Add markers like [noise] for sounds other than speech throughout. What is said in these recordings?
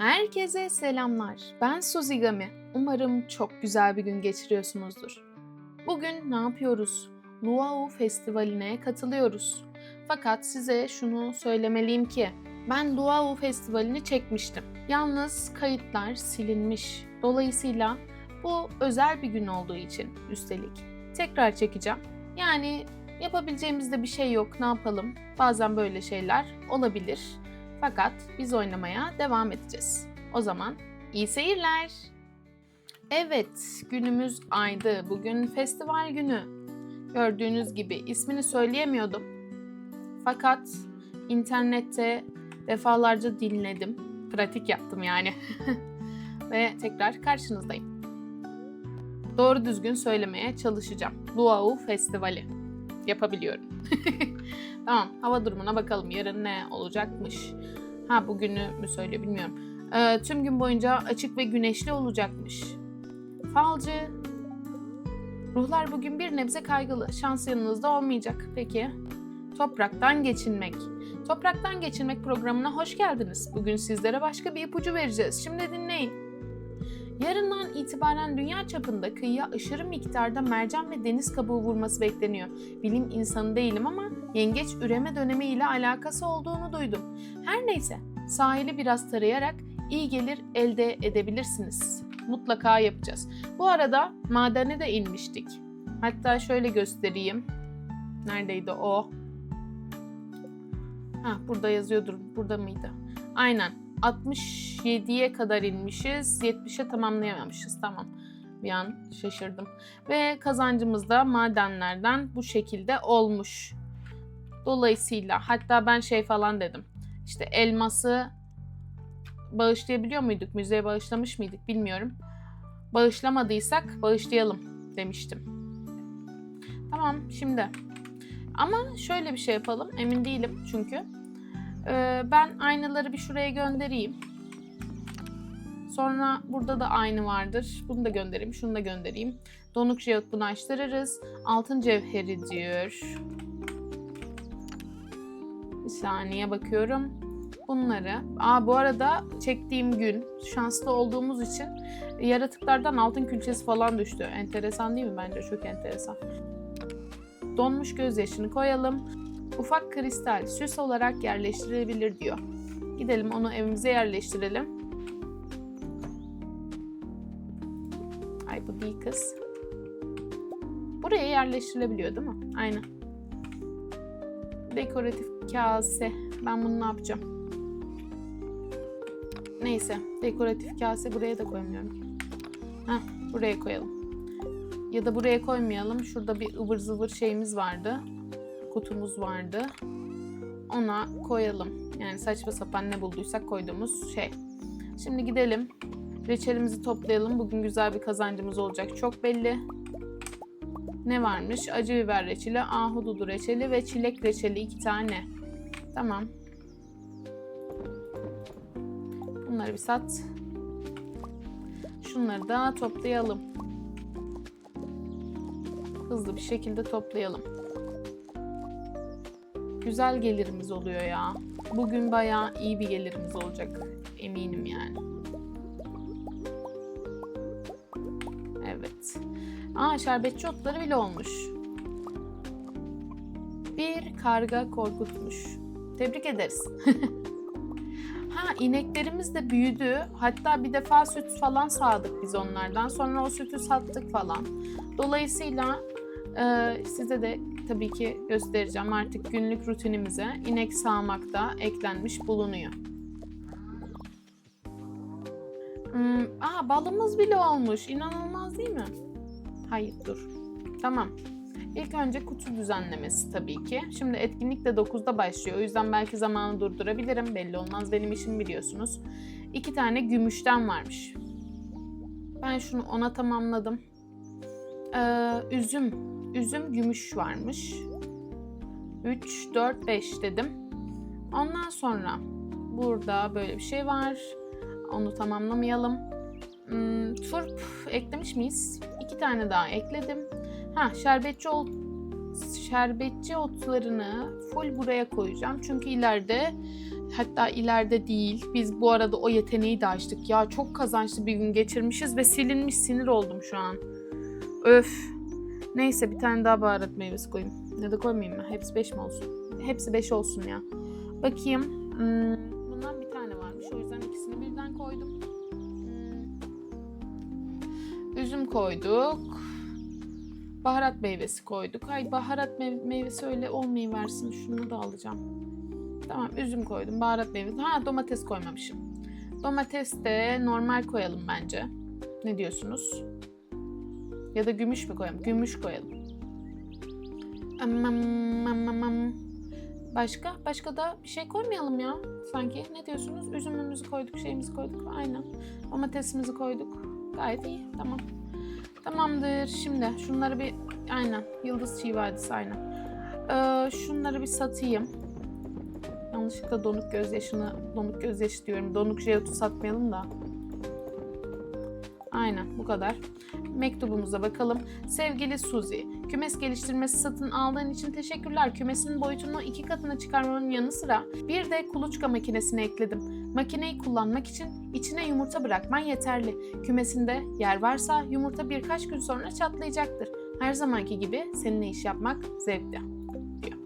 Herkese selamlar. Ben Suzigami. Umarım çok güzel bir gün geçiriyorsunuzdur. Bugün ne yapıyoruz? Luau Festivali'ne katılıyoruz. Fakat size şunu söylemeliyim ki ben Luau Festivali'ni çekmiştim. Yalnız kayıtlar silinmiş. Dolayısıyla bu özel bir gün olduğu için üstelik tekrar çekeceğim. Yani yapabileceğimiz de bir şey yok. Ne yapalım? Bazen böyle şeyler olabilir. Fakat biz oynamaya devam edeceğiz. O zaman iyi seyirler. Evet, günümüz aydı. Bugün festival günü. Gördüğünüz gibi ismini söyleyemiyordum. Fakat internette defalarca dinledim. Pratik yaptım yani. [laughs] Ve tekrar karşınızdayım. Doğru düzgün söylemeye çalışacağım. Luau Festivali. Yapabiliyorum. [laughs] Tamam hava durumuna bakalım yarın ne olacakmış. Ha bugünü mü söylüyor bilmiyorum. Ee, tüm gün boyunca açık ve güneşli olacakmış. Falcı. Ruhlar bugün bir nebze kaygılı. Şans yanınızda olmayacak. Peki. Topraktan geçinmek. Topraktan geçinmek programına hoş geldiniz. Bugün sizlere başka bir ipucu vereceğiz. Şimdi dinleyin. Yarından itibaren dünya çapında kıyıya aşırı miktarda mercan ve deniz kabuğu vurması bekleniyor. Bilim insanı değilim ama yengeç üreme dönemi ile alakası olduğunu duydum. Her neyse, sahili biraz tarayarak iyi gelir elde edebilirsiniz. Mutlaka yapacağız. Bu arada madene de inmiştik. Hatta şöyle göstereyim. Neredeydi o? Ha, burada yazıyordur. Burada mıydı? Aynen. 67'ye kadar inmişiz. 70'e tamamlayamamışız. Tamam. Bir an şaşırdım. Ve kazancımız da madenlerden bu şekilde olmuş. Dolayısıyla hatta ben şey falan dedim. İşte elması bağışlayabiliyor muyduk? Müzeye bağışlamış mıydık bilmiyorum. Bağışlamadıysak bağışlayalım demiştim. Tamam şimdi. Ama şöyle bir şey yapalım. Emin değilim çünkü. Ee, ben aynaları bir şuraya göndereyim. Sonra burada da aynı vardır. Bunu da göndereyim, şunu da göndereyim. Donuk jeot bunu açtırırız. Altın cevheri diyor. Bir saniye bakıyorum. Bunları. Aa bu arada çektiğim gün şanslı olduğumuz için yaratıklardan altın külçesi falan düştü. Enteresan değil mi? Bence çok enteresan. Donmuş gözyaşını koyalım. Ufak kristal süs olarak yerleştirilebilir diyor. Gidelim onu evimize yerleştirelim. Ay bu değil kız. Buraya yerleştirilebiliyor değil mi? Aynen. Dekoratif kase. Ben bunu ne yapacağım? Neyse. Dekoratif kase buraya da koymuyorum. Heh, buraya koyalım. Ya da buraya koymayalım. Şurada bir ıvır zıvır şeyimiz vardı. Kutumuz vardı. Ona koyalım. Yani saçma sapan ne bulduysak koyduğumuz şey. Şimdi gidelim. Reçelimizi toplayalım. Bugün güzel bir kazancımız olacak. Çok belli. Ne varmış? Acı biber reçeli, ahududu reçeli ve çilek reçeli iki tane. Tamam. Bunları bir sat. Şunları da toplayalım. Hızlı bir şekilde toplayalım. Güzel gelirimiz oluyor ya. Bugün bayağı iyi bir gelirimiz olacak. Eminim yani. Evet. Aa şerbetçi otları bile olmuş. Bir karga korkutmuş. Tebrik ederiz. [laughs] ha ineklerimiz de büyüdü. Hatta bir defa süt falan sağdık biz onlardan. Sonra o sütü sattık falan. Dolayısıyla e, size de tabii ki göstereceğim. Artık günlük rutinimize inek sağmak da eklenmiş bulunuyor. Hmm, aa balımız bile olmuş. İnanılmaz değil mi? Hayır dur. Tamam. İlk önce kutu düzenlemesi tabii ki. Şimdi etkinlik de 9'da başlıyor. O yüzden belki zamanı durdurabilirim. Belli olmaz. Benim işim biliyorsunuz. İki tane gümüşten varmış. Ben şunu ona tamamladım. Ee, üzüm. Üzüm gümüş varmış. 3, 4, 5 dedim. Ondan sonra burada böyle bir şey var. Onu tamamlamayalım. Hmm, turp eklemiş miyiz? İki tane daha ekledim. Ha şerbetçi ot, şerbetçi otlarını full buraya koyacağım. Çünkü ileride Hatta ileride değil. Biz bu arada o yeteneği de açtık. Ya çok kazançlı bir gün geçirmişiz ve silinmiş sinir oldum şu an. Öf. Neyse bir tane daha baharat meyvesi koyayım. Ya da koymayayım mı? Hepsi 5 mi olsun? Hepsi 5 olsun ya. Bakayım. Hmm, bundan bir tane varmış. O yüzden ikisini birden koydum. Hmm. Üzüm koyduk. Baharat meyvesi koyduk. Ay baharat mev- meyvesi öyle olmayıversin. Şunu da alacağım. Tamam üzüm koydum. Baharat meyvesi. Ha domates koymamışım. Domates de normal koyalım bence. Ne diyorsunuz? Ya da gümüş mü koyalım? Gümüş koyalım. Başka? Başka da bir şey koymayalım ya. Sanki. Ne diyorsunuz? Üzümümüzü koyduk, şeyimizi koyduk. Aynen. Domatesimizi koyduk. Gayet iyi. Tamam. Tamamdır. Şimdi şunları bir... Aynen. Yıldız Çiğ Vadisi aynen. Ee, şunları bir satayım. Yanlışlıkla donuk gözyaşını... Donuk gözyaşı diyorum. Donuk jeotu satmayalım da. Aynen bu kadar. Mektubumuza bakalım. Sevgili Suzy, kümes geliştirmesi satın aldığın için teşekkürler. Kümesinin boyutunu iki katına çıkarmanın yanı sıra bir de kuluçka makinesini ekledim. Makineyi kullanmak için içine yumurta bırakman yeterli. Kümesinde yer varsa yumurta birkaç gün sonra çatlayacaktır. Her zamanki gibi seninle iş yapmak zevkli. diyor.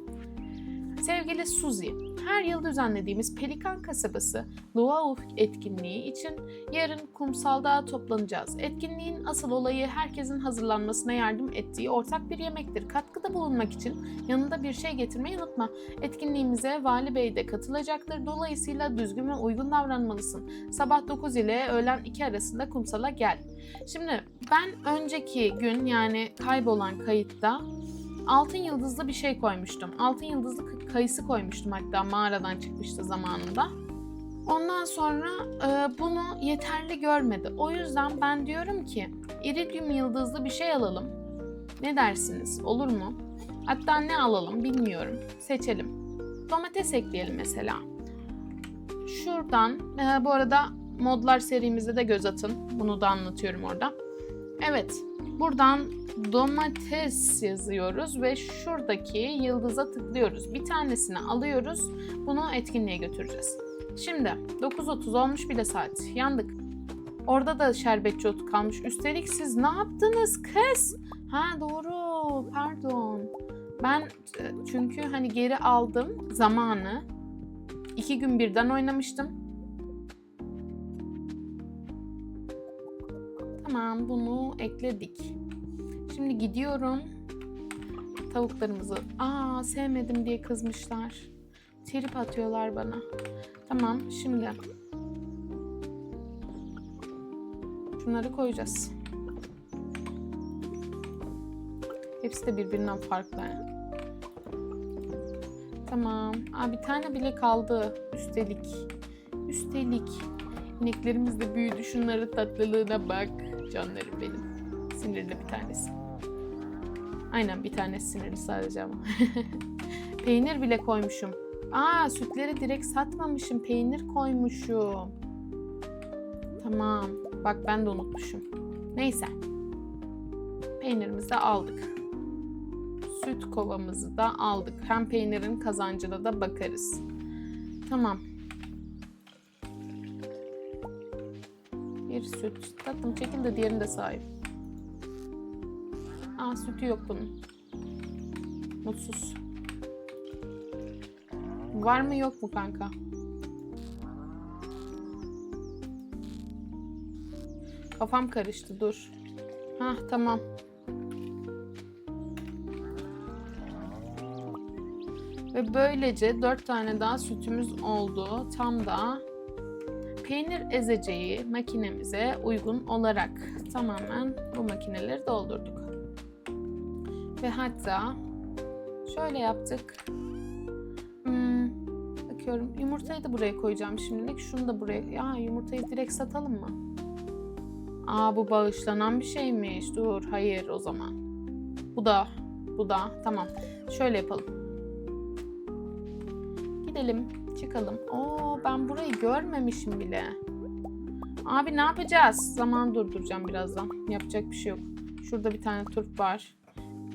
Sevgili Suzy, her yıl düzenlediğimiz Pelikan Kasabası Luau etkinliği için Yarın kumsalda toplanacağız. Etkinliğin asıl olayı herkesin hazırlanmasına yardım ettiği ortak bir yemektir. Katkıda bulunmak için yanında bir şey getirmeyi unutma. Etkinliğimize Vali Bey de katılacaktır. Dolayısıyla düzgün ve uygun davranmalısın. Sabah 9 ile öğlen 2 arasında kumsala gel. Şimdi ben önceki gün yani kaybolan kayıtta altın yıldızlı bir şey koymuştum. Altın yıldızlı kayısı koymuştum hatta mağaradan çıkmıştı zamanında. Ondan sonra e, bunu yeterli görmedi. O yüzden ben diyorum ki iridium yıldızlı bir şey alalım. Ne dersiniz? Olur mu? Hatta ne alalım bilmiyorum. Seçelim. Domates ekleyelim mesela. Şuradan, e, bu arada modlar serimizde de göz atın. Bunu da anlatıyorum orada. Evet, buradan domates yazıyoruz ve şuradaki yıldıza tıklıyoruz. Bir tanesini alıyoruz. Bunu etkinliğe götüreceğiz. Şimdi 9.30 olmuş bile saat. Yandık. Orada da şerbetçi otu kalmış. Üstelik siz ne yaptınız kız? Ha doğru. Pardon. Ben e, çünkü hani geri aldım zamanı. İki gün birden oynamıştım. Tamam bunu ekledik. Şimdi gidiyorum. Tavuklarımızı. Aa sevmedim diye kızmışlar. Trip atıyorlar bana. Tamam şimdi. Şunları koyacağız. Hepsi de birbirinden farklı. Tamam. Aa, bir tane bile kaldı. Üstelik. Üstelik. İneklerimiz de büyüdü. Şunların tatlılığına bak. Canlarım benim. Sinirli bir tanesi. Aynen bir tanesi sinirli sadece ama. [laughs] Peynir bile koymuşum. Aa sütleri direkt satmamışım. Peynir koymuşum. Tamam. Bak ben de unutmuşum. Neyse. Peynirimizi de aldık. Süt kovamızı da aldık. Hem peynirin kazancına da bakarız. Tamam. Süt. Tatlım çekil de diğerini de sahip. Aa sütü yok bunun. Mutsuz. Var mı yok mu kanka? Kafam karıştı dur. Hah tamam. Ve böylece dört tane daha sütümüz oldu. Tam da peynir ezeceği makinemize uygun olarak tamamen bu makineleri doldurduk. Ve hatta şöyle yaptık. Hmm, bakıyorum yumurtayı da buraya koyacağım şimdilik. Şunu da buraya. Ya yumurtayı direkt satalım mı? Aa bu bağışlanan bir şeymiş. Dur hayır o zaman. Bu da bu da tamam. Şöyle yapalım. Gidelim çıkalım. Oo ben burayı görmemişim bile. Abi ne yapacağız? Zaman durduracağım birazdan. Yapacak bir şey yok. Şurada bir tane turp var.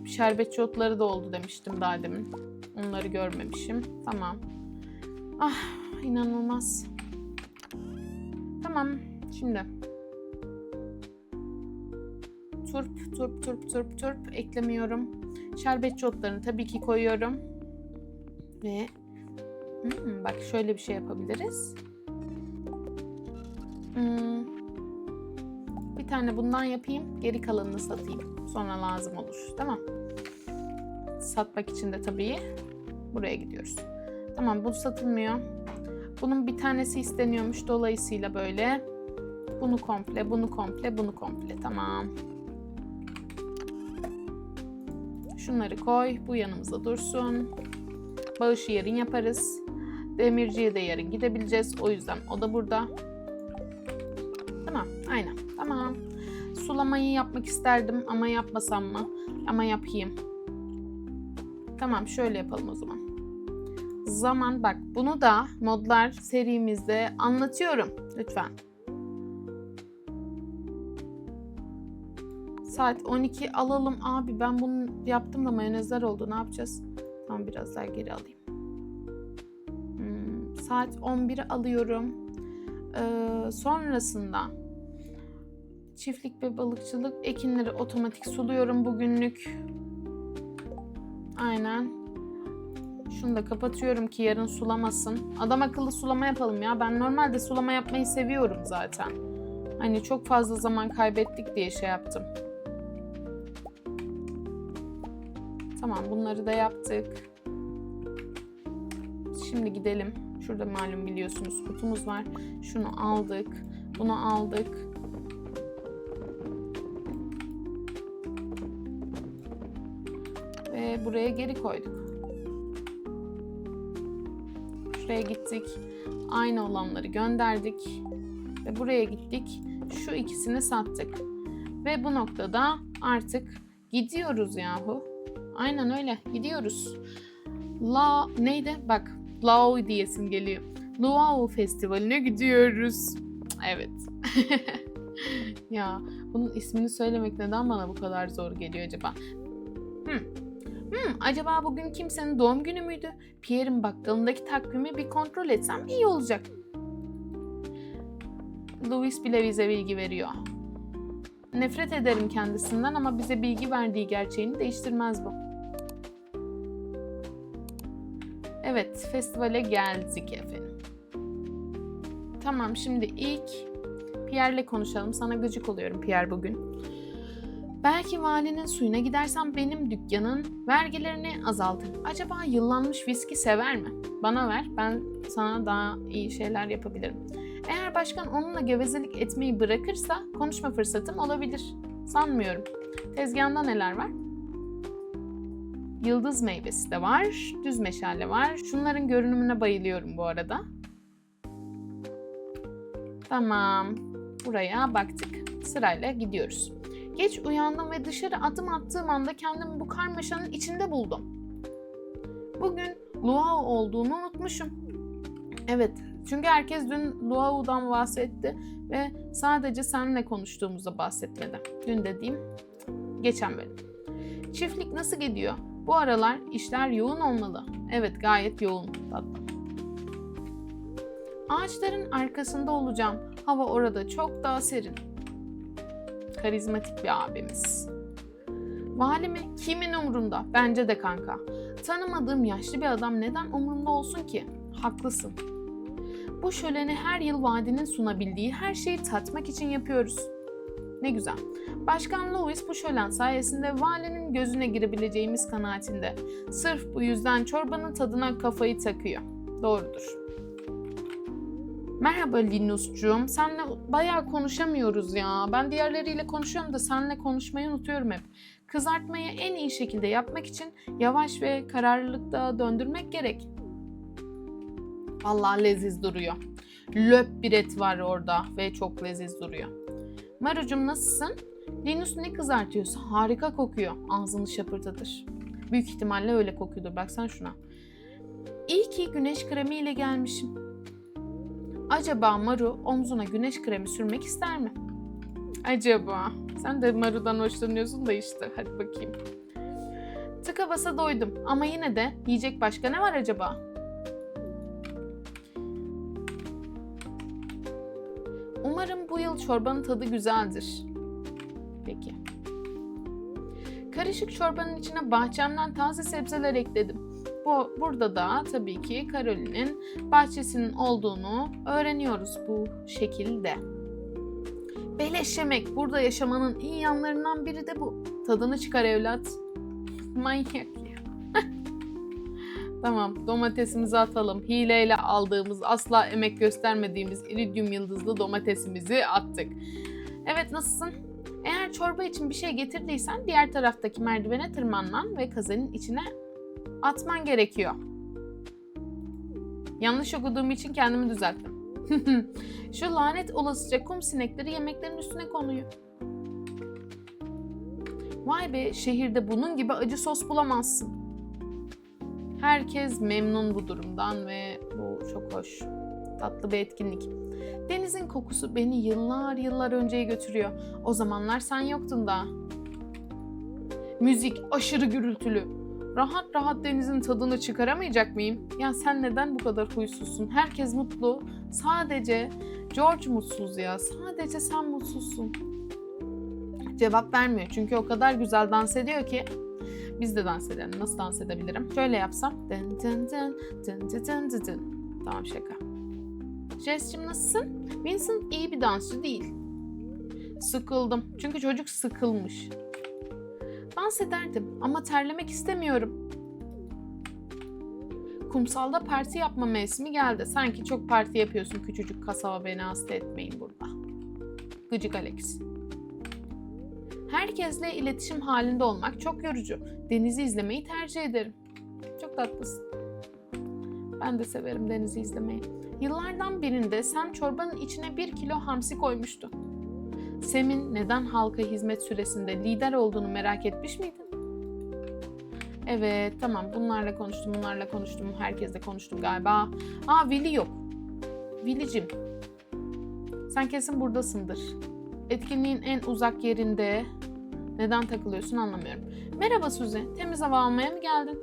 Şerbetçi otları da oldu demiştim daha demin. Onları görmemişim. Tamam. Ah inanılmaz. Tamam şimdi. Turp, turp, turp, turp, turp eklemiyorum. Şerbetçi otlarını tabii ki koyuyorum. Ve hmm, bak şöyle bir şey yapabiliriz. Hmm, bir tane bundan yapayım. Geri kalanını satayım. Sonra lazım olur. Tamam. Satmak için de tabii buraya gidiyoruz. Tamam bu satılmıyor. Bunun bir tanesi isteniyormuş. Dolayısıyla böyle bunu komple, bunu komple, bunu komple. Tamam. Şunları koy. Bu yanımızda dursun. Bağışı yarın yaparız. Demirciye de yarın gidebileceğiz. O yüzden o da burada. Tamam. Aynen. Tamam. Sulamayı yapmak isterdim ama yapmasam mı? Ama yapayım. Tamam şöyle yapalım o zaman. Zaman bak bunu da modlar serimizde anlatıyorum. Lütfen. Saat 12 alalım. Abi ben bunu yaptım da mayonezler oldu. Ne yapacağız? Tamam biraz daha geri alayım. Saat 11'i alıyorum. Ee, sonrasında çiftlik ve balıkçılık ekinleri otomatik suluyorum bugünlük. Aynen. Şunu da kapatıyorum ki yarın sulamasın. Adam akıllı sulama yapalım ya. Ben normalde sulama yapmayı seviyorum zaten. Hani çok fazla zaman kaybettik diye şey yaptım. Tamam bunları da yaptık. Şimdi gidelim. Şurada malum biliyorsunuz kutumuz var. Şunu aldık. Bunu aldık. Ve buraya geri koyduk. Şuraya gittik. Aynı olanları gönderdik. Ve buraya gittik. Şu ikisini sattık. Ve bu noktada artık gidiyoruz yahu. Aynen öyle gidiyoruz. La neydi? Bak Lao diyesim geliyor. Luau Festivali'ne gidiyoruz. Evet. [laughs] ya bunun ismini söylemek neden bana bu kadar zor geliyor acaba? Hmm. Hmm, acaba bugün kimsenin doğum günü müydü? Pierre'in bakkalındaki takvimi bir kontrol etsem iyi olacak. Louis bile bize bilgi veriyor. Nefret ederim kendisinden ama bize bilgi verdiği gerçeğini değiştirmez bu. Evet, festivale geldik efendim. Tamam, şimdi ilk Pierre'le konuşalım. Sana gıcık oluyorum Pierre bugün. Belki valinin suyuna gidersem benim dükkanın vergilerini azaltır. Acaba yıllanmış viski sever mi? Bana ver, ben sana daha iyi şeyler yapabilirim. Eğer başkan onunla gevezelik etmeyi bırakırsa konuşma fırsatım olabilir. Sanmıyorum. Tezgahında neler var? Yıldız meyvesi de var, düz meşale var. Şunların görünümüne bayılıyorum bu arada. Tamam, buraya baktık. Sırayla gidiyoruz. Geç uyandım ve dışarı adım attığım anda kendimi bu karmaşanın içinde buldum. Bugün Luau olduğunu unutmuşum. Evet, çünkü herkes dün Luau'dan bahsetti ve sadece seninle konuştuğumuzda bahsetmedi. Dün dediğim geçen bölüm. Çiftlik nasıl gidiyor? Bu aralar işler yoğun olmalı. Evet gayet yoğun tatlım. Ağaçların arkasında olacağım. Hava orada çok daha serin. Karizmatik bir abimiz. Vali mi? Kimin umrunda? Bence de kanka. Tanımadığım yaşlı bir adam neden umrunda olsun ki? Haklısın. Bu şöleni her yıl vadinin sunabildiği her şeyi tatmak için yapıyoruz. Ne güzel. Başkan Louis bu şölen sayesinde valinin gözüne girebileceğimiz kanaatinde. Sırf bu yüzden çorbanın tadına kafayı takıyor. Doğrudur. Merhaba Linus'cum. Senle bayağı konuşamıyoruz ya. Ben diğerleriyle konuşuyorum da seninle konuşmayı unutuyorum hep. Kızartmayı en iyi şekilde yapmak için yavaş ve kararlılıkta döndürmek gerek. Vallahi leziz duruyor. Löp bir et var orada ve çok leziz duruyor. Marucum nasılsın? Linus ne kızartıyorsa harika kokuyor. Ağzını şapırdatır. Büyük ihtimalle öyle kokuyordur. Baksan şuna. İyi ki güneş kremiyle gelmişim. Acaba Maru omzuna güneş kremi sürmek ister mi? Acaba. Sen de Maru'dan hoşlanıyorsun da işte. Hadi bakayım. Tıka basa doydum ama yine de yiyecek başka ne var acaba? Umarım bu yıl çorbanın tadı güzeldir. Peki. Karışık çorbanın içine bahçemden taze sebzeler ekledim. Bu burada da tabii ki Caroline'in bahçesinin olduğunu öğreniyoruz bu şekilde. Beleş yemek burada yaşamanın iyi yanlarından biri de bu. Tadını çıkar evlat. [laughs] Manyak ya. Tamam domatesimizi atalım. Hileyle aldığımız asla emek göstermediğimiz iridium yıldızlı domatesimizi attık. Evet nasılsın? Eğer çorba için bir şey getirdiysen diğer taraftaki merdivene tırmanman ve kazanın içine atman gerekiyor. Yanlış okuduğum için kendimi düzelttim. [laughs] Şu lanet olasıca kum sinekleri yemeklerin üstüne konuyor. Vay be şehirde bunun gibi acı sos bulamazsın. Herkes memnun bu durumdan ve bu çok hoş. Tatlı bir etkinlik. Denizin kokusu beni yıllar yıllar önceye götürüyor. O zamanlar sen yoktun daha. Müzik aşırı gürültülü. Rahat rahat denizin tadını çıkaramayacak mıyım? Ya sen neden bu kadar huysuzsun? Herkes mutlu. Sadece George mutsuz ya. Sadece sen mutsuzsun. Cevap vermiyor çünkü o kadar güzel dans ediyor ki. Biz de dans edelim. Nasıl dans edebilirim? Şöyle yapsam. Dın dın dın dın dın dın dın dın. Tamam şaka. Jess'cim nasılsın? Vincent iyi bir dansçı değil. Sıkıldım. Çünkü çocuk sıkılmış. Dans ederdim ama terlemek istemiyorum. Kumsalda parti yapma mevsimi geldi. Sanki çok parti yapıyorsun küçücük kasaba beni hasta etmeyin burada. Gıcık Alex. Herkesle iletişim halinde olmak çok yorucu. Denizi izlemeyi tercih ederim. Çok tatlısın. Ben de severim denizi izlemeyi. Yıllardan birinde Sam çorbanın içine bir kilo hamsi koymuştu. Sam'in neden halka hizmet süresinde lider olduğunu merak etmiş miydin? Evet tamam bunlarla konuştum bunlarla konuştum herkesle konuştum galiba. Aa Willy yok. Willy'cim sen kesin buradasındır. Etkinliğin en uzak yerinde neden takılıyorsun anlamıyorum. Merhaba Suzy temiz hava almaya mı geldin?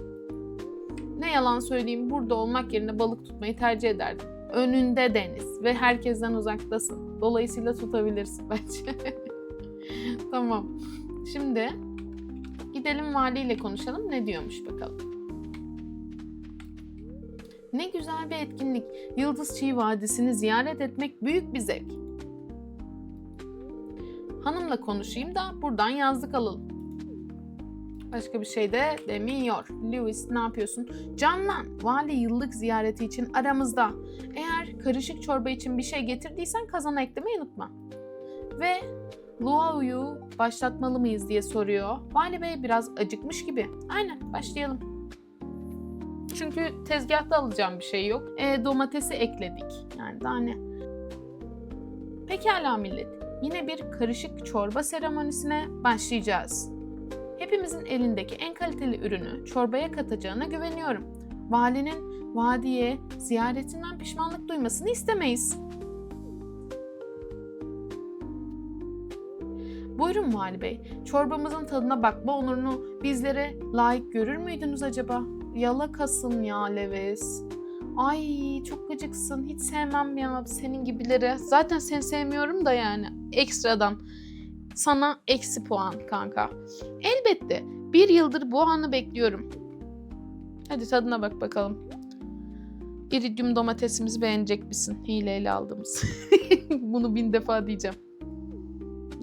Ne yalan söyleyeyim burada olmak yerine balık tutmayı tercih ederdim. Önünde deniz ve herkesten uzaktasın. Dolayısıyla tutabilirsin [laughs] bence. tamam. Şimdi gidelim valiyle konuşalım. Ne diyormuş bakalım. Ne güzel bir etkinlik. Yıldız Çiğ Vadisi'ni ziyaret etmek büyük bir zevk. Hanımla konuşayım da buradan yazlık alalım. Başka bir şey de demiyor. Lewis ne yapıyorsun? Canlan. Vali yıllık ziyareti için aramızda. Eğer karışık çorba için bir şey getirdiysen kazana eklemeyi unutma. Ve Luau'yu başlatmalı mıyız diye soruyor. Vali Bey biraz acıkmış gibi. Aynen başlayalım. Çünkü tezgahta alacağım bir şey yok. E, domatesi ekledik. Yani daha ne? Pekala millet. Yine bir karışık çorba seremonisine başlayacağız. Hepimizin elindeki en kaliteli ürünü çorbaya katacağına güveniyorum. Valinin vadiye ziyaretinden pişmanlık duymasını istemeyiz. Buyurun Vali Bey, çorbamızın tadına bakma onurunu bizlere layık görür müydünüz acaba? Yalakasın ya Leves. Ay çok gıcıksın. Hiç sevmem ya senin gibileri. Zaten seni sevmiyorum da yani ekstradan. Sana eksi puan kanka. Elbette. Bir yıldır bu anı bekliyorum. Hadi tadına bak bakalım. İridium domatesimizi beğenecek misin? Hileyle aldığımız. [laughs] Bunu bin defa diyeceğim.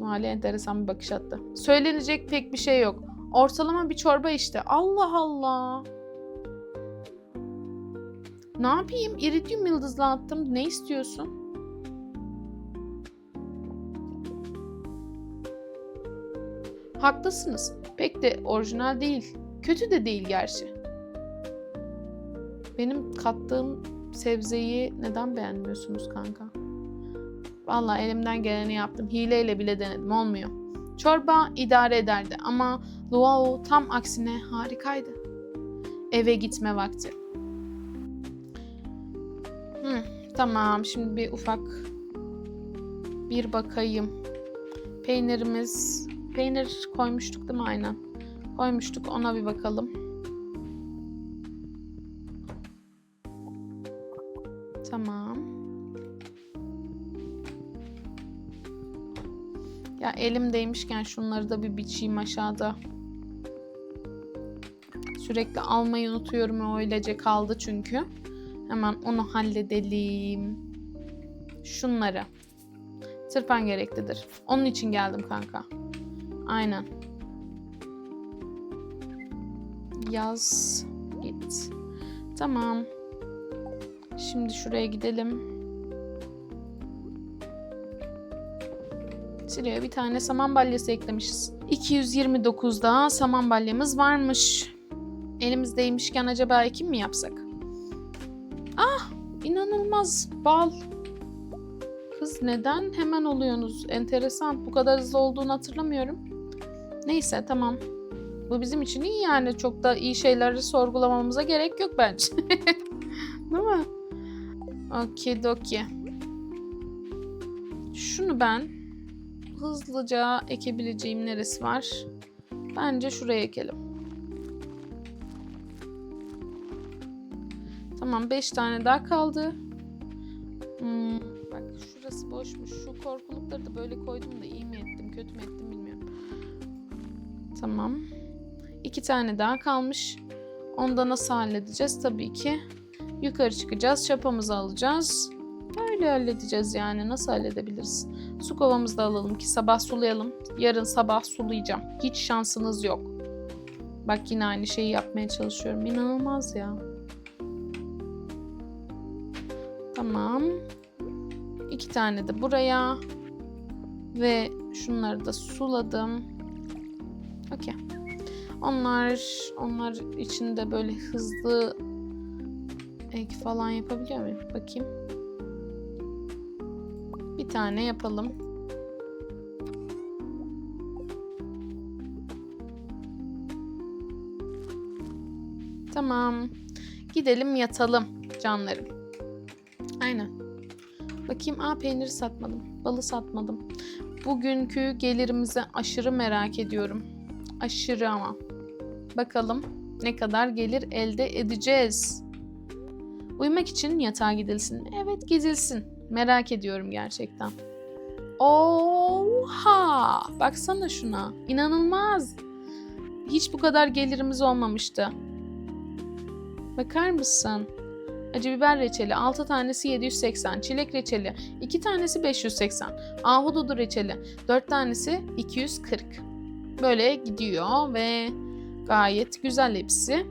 Hali enteresan bir bakış attı. Söylenecek pek bir şey yok. Ortalama bir çorba işte. Allah Allah. Ne yapayım? İridium yıldızla attım. Ne istiyorsun? Haklısınız. Pek de orijinal değil. Kötü de değil gerçi. Benim kattığım sebzeyi neden beğenmiyorsunuz kanka? Vallahi elimden geleni yaptım. Hileyle bile denedim. Olmuyor. Çorba idare ederdi ama luau tam aksine harikaydı. Eve gitme vakti. Hı, tamam şimdi bir ufak bir bakayım. Peynirimiz peynir koymuştuk değil mi aynen? Koymuştuk ona bir bakalım. Tamam. Ya elim değmişken şunları da bir biçeyim aşağıda. Sürekli almayı unutuyorum öylece kaldı çünkü. Hemen onu halledelim. Şunları. Tırpan gereklidir. Onun için geldim kanka. Aynen. Yaz git. Tamam. Şimdi şuraya gidelim. Şuraya bir tane saman balyası eklemişiz. 229'da saman balyamız varmış. Elimizdeymişken acaba ekim mi yapsak? İnanılmaz bal. Kız neden hemen oluyorsunuz? Enteresan. Bu kadar hızlı olduğunu hatırlamıyorum. Neyse tamam. Bu bizim için iyi yani. Çok da iyi şeyleri sorgulamamıza gerek yok bence. [laughs] Değil mi? Okidoki. Şunu ben hızlıca ekebileceğim neresi var? Bence şuraya ekelim. Tamam 5 tane daha kaldı. Hmm, bak şurası boşmuş. Şu korkulukları da böyle koydum da iyi mi ettim kötü mü ettim bilmiyorum. Tamam. İki tane daha kalmış. Onu da nasıl halledeceğiz? Tabii ki yukarı çıkacağız. Çapamızı alacağız. Öyle halledeceğiz yani. Nasıl halledebiliriz? Su kovamızı da alalım ki sabah sulayalım. Yarın sabah sulayacağım. Hiç şansınız yok. Bak yine aynı şeyi yapmaya çalışıyorum. İnanılmaz ya. Tamam. İki tane de buraya. Ve şunları da suladım. Okey. Onlar, onlar için de böyle hızlı ek falan yapabiliyor muyum? Bakayım. Bir tane yapalım. Tamam. Gidelim yatalım canlarım. Aynen. Bakayım. Aa peyniri satmadım. Balı satmadım. Bugünkü gelirimizi aşırı merak ediyorum. Aşırı ama. Bakalım ne kadar gelir elde edeceğiz. Uyumak için yatağa gidilsin. Evet gidilsin. Merak ediyorum gerçekten. Oha! Baksana şuna. İnanılmaz. Hiç bu kadar gelirimiz olmamıştı. Bakar mısın? Acı biber reçeli 6 tanesi 780, çilek reçeli 2 tanesi 580, ahududu reçeli 4 tanesi 240. Böyle gidiyor ve gayet güzel hepsi.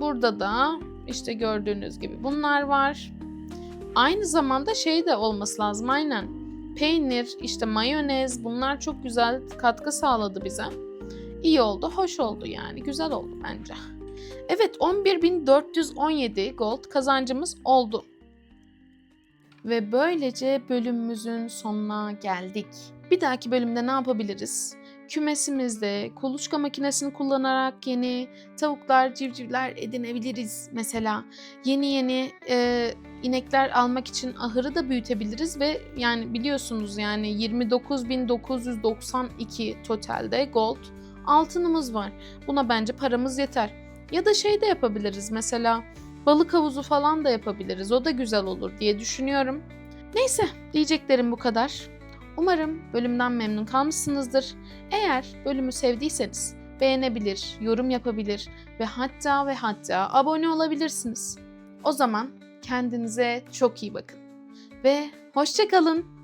Burada da işte gördüğünüz gibi bunlar var. Aynı zamanda şey de olması lazım aynen. Peynir, işte mayonez bunlar çok güzel katkı sağladı bize. İyi oldu, hoş oldu yani. Güzel oldu bence. Evet 11.417 gold kazancımız oldu. Ve böylece bölümümüzün sonuna geldik. Bir dahaki bölümde ne yapabiliriz? Kümesimizde kuluçka makinesini kullanarak yeni tavuklar, civcivler edinebiliriz mesela. Yeni yeni e, inekler almak için ahırı da büyütebiliriz ve yani biliyorsunuz yani 29.992 totalde gold altınımız var. Buna bence paramız yeter. Ya da şey de yapabiliriz mesela balık havuzu falan da yapabiliriz. O da güzel olur diye düşünüyorum. Neyse diyeceklerim bu kadar. Umarım bölümden memnun kalmışsınızdır. Eğer bölümü sevdiyseniz beğenebilir, yorum yapabilir ve hatta ve hatta abone olabilirsiniz. O zaman kendinize çok iyi bakın ve hoşçakalın.